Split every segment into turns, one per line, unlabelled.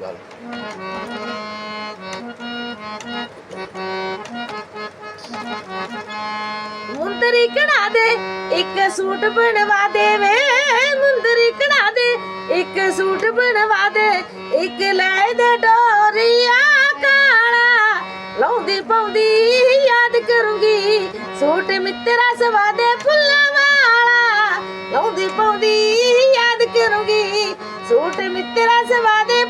ਚੱਲ
ਮੁੰਦਰੀ ਕਢਾ ਦੇ, ਇੱਕ ਸੂਟ ਬਣਵਾ ਦੇ ਵੇ। ਮੁੰਦਰੀ ਕਢਾ ਦੇ, ਇੱਕ ਸੂਟ ਬਣਵਾ ਦੇ। ਇੱਕ ਲੈ ਦੇ ਡੋਰੀਆ ਕਾਲਾ। ਲਾਉਂਦੀ ਪਾਉਂਦੀ ਯਾਦ ਕਰੂੰਗੀ, ਸੂਟ ਮਿੱਤਰਾ ਸਵਾ ਦੇ ਫੁੱਲਾਂ ਵਾਲਾ। ਲਾਉਂਦੀ ਪਾਉਂਦੀ ਯਾਦ ਕਰੂੰਗੀ, ਸੂਟ ਮਿੱਤਰਾ ਸਵਾ ਦੇ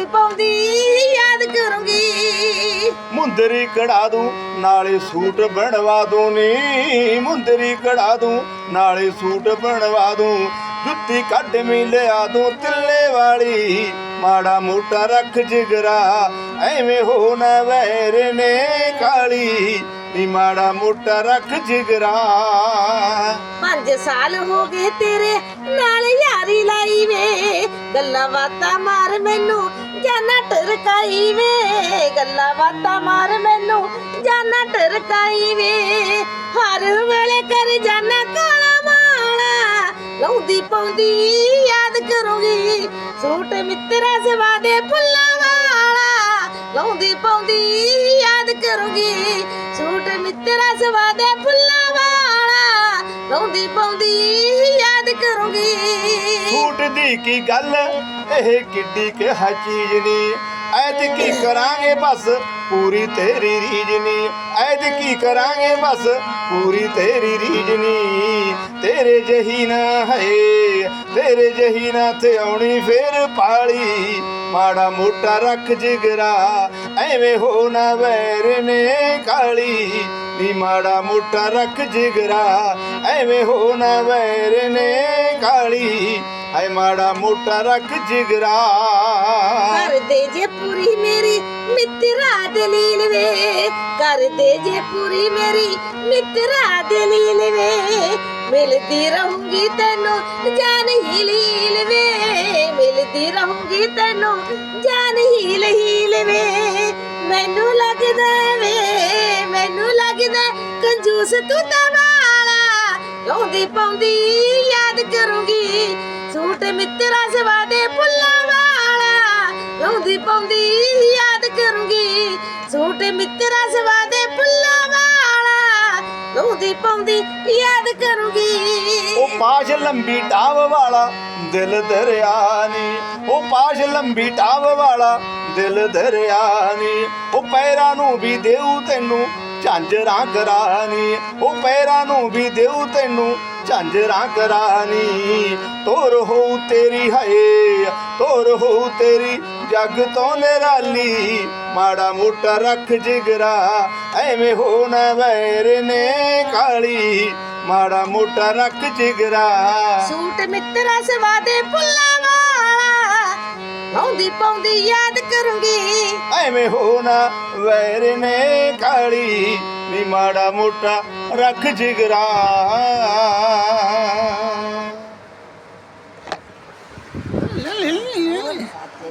ਲਾਉਂਦੀ ਪਾਉਂਦੀ ਯਾਦ ਕਰੂੰਗੀ।
ਮੁੰਦਰੀ ਕਢਾ ਦੂੰ ਨਾਲੇ ਸੂਟ ਬਣਵਾ ਦੂੰ ਨੀ। ਮੁੰਦਰੀ ਕਢਾ ਦੂੰ ਨਾਲੇ ਸੂਟ ਬਣਵਾ ਦੂੰ। ਜੁੱਤੀ ਕੱਢ ਮੀ ਲਿਆ ਦੂੰ ਤਿੱਲੇ ਵਾਲੀ। ਮਾੜਾ ਮੋਟਾ ਰੱਖ ਜਿਗਰਾ ਐਵੇਂ ਹੋ ਨਾ ਵੈਰ ਨੇ ਕਾਲੀ। ਨੀ ਮਾੜਾ ਮੋਟਾ ਰੱਖ ਜਿਗਰਾ।
ਪੰਜ ਸਾਲ ਹੋ ਗਏ ਤੇਰੇ ਨਾਲ ਯਾਰੀ ਲਾਈ ਵੇ। ਗੱਲਾਂ ਬਾਤਾਂ ਮਾਰ ਮੈਨੂੰ ਜਾਨਾ ਟਰਕਾਈ ਵੇ ਗੱਲਾਂ ਬਾਤਾਂ ਮਾਰ ਮੈਨੂੰ ਜਾਨਾ ਟਰਕਾਈ ਵੇ ਹਰ ਵੇਲੇ ਕਰ ਜਾਨਾ ਕਾਲਾ ਮਾਲਾ, ਲਾਉਂਦੀ ਪਾਉਂਦੀ ਯਾਦ ਕਰੂਗੀ। ਸੂਟ ਮਿੱਤਰਾ ਸਵਾ ਦੇ ਫੁੱਲਾਂ ਵਾਲਾ, ਲਾਉਂਦੀ ਪਾਉਂਦੀ ਯਾਦ ਕਰੂਗੀ। ਸੂਟ ਮਿੱਤਰਾ ਸਵਾ ਦੇ ਫੁੱਲਾਂ ਵਾਲਾ, ਲਾਉਂਦੀ ਪਾਉਂਦੀ ਯਾਦ ਕਰੂੰਗੀ।
ਸੂਟ ਦੀ ਕੀ ਗੱਲ? ਇਹ ਕਿੱਡੀ ਕਿ ਹੈ ਚੀਜ਼ ਨੀ। ਐਤ ਕੀ ਕਰਾਂਗੇ ਬਸ ਪੂਰੀ ਤੇਰੀ ਰੀਝ ਨੀ। ਐਤ ਕੀ ਕਰਾਂਗੇ ਬਸ ਪੂਰੀ ਤੇਰੀ ਰੀਝ ਨੀ। ਤੇਰੇ ਜਹੀ ਨਾ ਹੈ ਤੇਰੇ ਜਹੀ ਨਾ ਤੇ ਆਉਣੀ ਫੇਰ ਪਾਲੀ। ਮਾੜਾ ਮੋਟਾ ਰੱਖ ਜਿਗਰਾ, ਐਵੇਂ ਹੋ ਨਾ ਵੈਰ ਨੇ ਕਾਲੀ। ਨੀ ਮਾੜਾ ਮੋਟਾ ਰੱਖ ਜਿਗਰਾ, ਐਵੇਂ ਹੋ ਨਾ ਵੈਰ ਨੇ ਕਾਲੀ। ਐ ਮਾੜਾ ਮੋਟਾ ਰੱਖ ਜਿਗਰਾ।
ਕਰ ਦੇ ਜੇ ਪੂਰੀ ਮੇਰੀ ਮਿੱਤਰਾ ਦਲੀਲ ਵੇ ਕਰ ਜੇ ਪੂਰੀ ਮੇਰੀ ਮਿੱਤਰਾ ਦਲੀਲ ਵੇ। ਮਿਲਦੀ ਰਹੂੰਗੀ ਤੈਨੂੰ ਜਾਨ ਹੀ ਲੀਲ ਵੇ। ਮਿਲਦੀ ਰਹੂੰਗੀ ਤੈਨੂੰ ਜਾਨ ਹੀਲ ਹੀਲ ਵੇ। ਮੈਨੂੰ ਲੱਗਦਾ ਵੇ, ਮੈਨੂੰ ਲੱਗਦਾ ਕੰਜੂਸ ਤੂੰ ਤਾਂ ਵਾਲਾ। ਲਾਉਂਦੀ ਪਾਉਂਦੀ, ਯਾਦ ਕਰੂੰਗੀ। ਸੂਟ ਮਿੱਤਰਾ ਸਵਾ ਦੇ ਫੁੱਲਾਂ ਵਾਲਾ ਪਾਉਂਦੀ, ਯਾਦ ਕਰੂੰਗੀ। ਸੂਟ ਮਿੱਤਰਾ ਸਵਾ ਦੇ ਫੁੱਲਾਂ ਵਾਲਾ। ਲਾਉਂਦੀ ਪਾਉਂਦੀ, ਯਾਦ ਕਰੂੰਗੀ।
ਉਹ ਪਾਸ਼ ਲੰਬੀ ਟਾਵ ਵਾਲਾ, ਦਿਲ ਦਰਿਆ ਨੀ ਉਹ ਪਾਸ਼ ਲੰਬੀ ਟਾਵ ਵਾਲਾ, ਦਿਲ ਦਰਿਆ ਨੀ ਉਹ ਪੈਰਾਂ ਨੂੰ ਵੀ ਦੇਉ ਤੈਨੂੰ ਝਾਂਜਰਾਂ ਕਰਾਨੀ ਉਹ ਪੈਰਾਂ ਨੂੰ ਵੀ ਦੇਉ ਤੈਨੂੰ ਝਾਂਜਰਾਂ ਕਰਾਨੀ ਤੋਰ ਹੋ ਤੇਰੀ ਹਾਏ, ਤੋਰ ਹੋ ਤੇਰੀ ਜੱਗ ਤੋਂ ਨਿਰਾਲੀ ਮਾੜਾ ਮੋਟਾ ਰੱਖ ਜਿਗਰਾ ਐਵੇਂ ਹੋ ਨਾ ਵੈਰ ਨੇ ਕਾਲੀ ਮਾੜਾ ਮੋਟਾ ਰੱਖ ਜਿਗਰਾ।
ਸੂਟ ਮਿੱਤਰਾ ਸਵਾ ਦੇ ਫੁੱਲਾਂ ਵਾਲਾ ਲਾਉਂਦੀ ਪਾਉਂਦੀ ਯਾਦ ਕਰੂੰਗੀ।
ਐਵੇਂ ਹੋ ਨਾ ਵੈਰ ਨੇ ਕਾਲੀ ਨੀ ਮਾੜਾ ਮੋਟਾ ਰੱਖ ਜਿਗਰਾ।